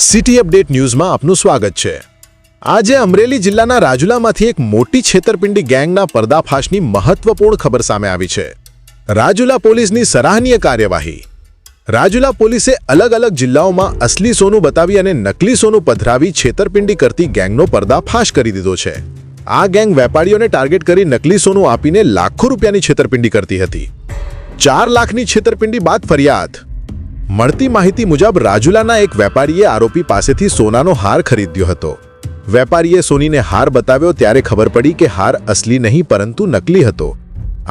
City update ન્યૂઝમાં આપનું સ્વાગત છે. આજે અમરેલી જિલ્લાના રાજુલામાંથી એક મોટી છેતરપિંડી ગેંગના પર્દાફાશની મહત્વપૂર્ણ ખબર સામે આવી છે. રાજુલા પોલીસની સરાહનીય કાર્યવાહી. રાજુલા પોલીસે અલગ અલગ જિલ્લાઓમાં અસલી સોનું બતાવી અને નકલી સોનું પધરાવી છેતરપિંડી કરતી ગેંગનો પર્દાફાશ કરી દીધો છે. આ ગેંગ વેપારીઓને ટાર્ગેટ કરી નકલી સોનું આપીને લાખો રૂપિયાની છેતરપિંડી કરતી હતી. ચાર લાખની છેતરપિંડી બાદ ફરિયાદ. મળતી માહિતી મુજબ રાજુલાના એક વેપારીએ આરોપી પાસેથી સોનાનો હાર ખરીદ્યો હતો. વેપારીએ સોનીને હાર બતાવ્યો ત્યારે ખબર પડી કે હાર અસલી નહીં પરંતુ નકલી હતો.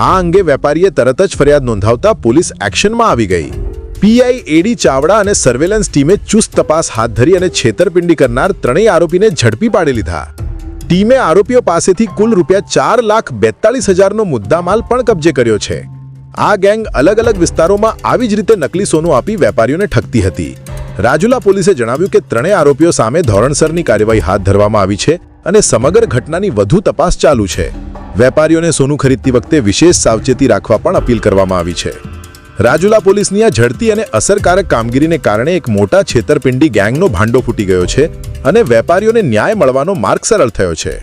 આ અંગે વેપારીએ તરત જ ફરિયાદ નોંધાવતા પોલીસ એક્શનમાં આવી ગઈ. પીઆઈ એડી ચાવડા અને સર્વેલન્સ ટીમે ચુસ્ત તપાસ હાથ ધરી અને છેતરપિંડી કરનાર ત્રણેય આરોપીને ઝડપી પાડી લીધા. ટીમે આરોપીઓ પાસેથી કુલ રૂપિયા ચાર લાખ બેતાલીસ હજારનો મુદ્દામાલ પણ કબજે કર્યો છે. આ ગેંગ અલગ અલગ વિસ્તારોમાં આવી જ રીતે નકલી સોનું આપી વેપારીઓને ઠગતી હતી. રાજુલા પોલીસે જણાવ્યું કે ત્રણેય આરોપીઓ સામે ધોરણસરની કાર્યવાહી હાથ ધરવામાં આવી છે અને સમગ્ર ઘટનાની વધુ તપાસ ચાલુ છે. વેપારીઓને સોનું ખરીદતી વખતે વિશેષ સાવચેતી રાખવા પણ અપીલ કરવામાં આવી છે. રાજુલા પોલીસની આ ઝડપી અને અસરકારક કામગીરીને કારણે એક મોટા છેતરપિંડી ગેંગનો ભાંડો ફૂટી ગયો છે અને વેપારીઓને ન્યાય મળવાનો માર્ગ સરળ થયો છે.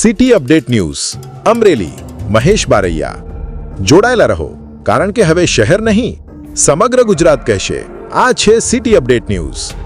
City update news, Amreli, Mahesh Baraiya. જોડાયેલા રહો. કારણ કે હવે શહેર નહીં, સમગ્ર ગુજરાત કહેશે. આ છે સિટી અપડેટ ન્યૂઝ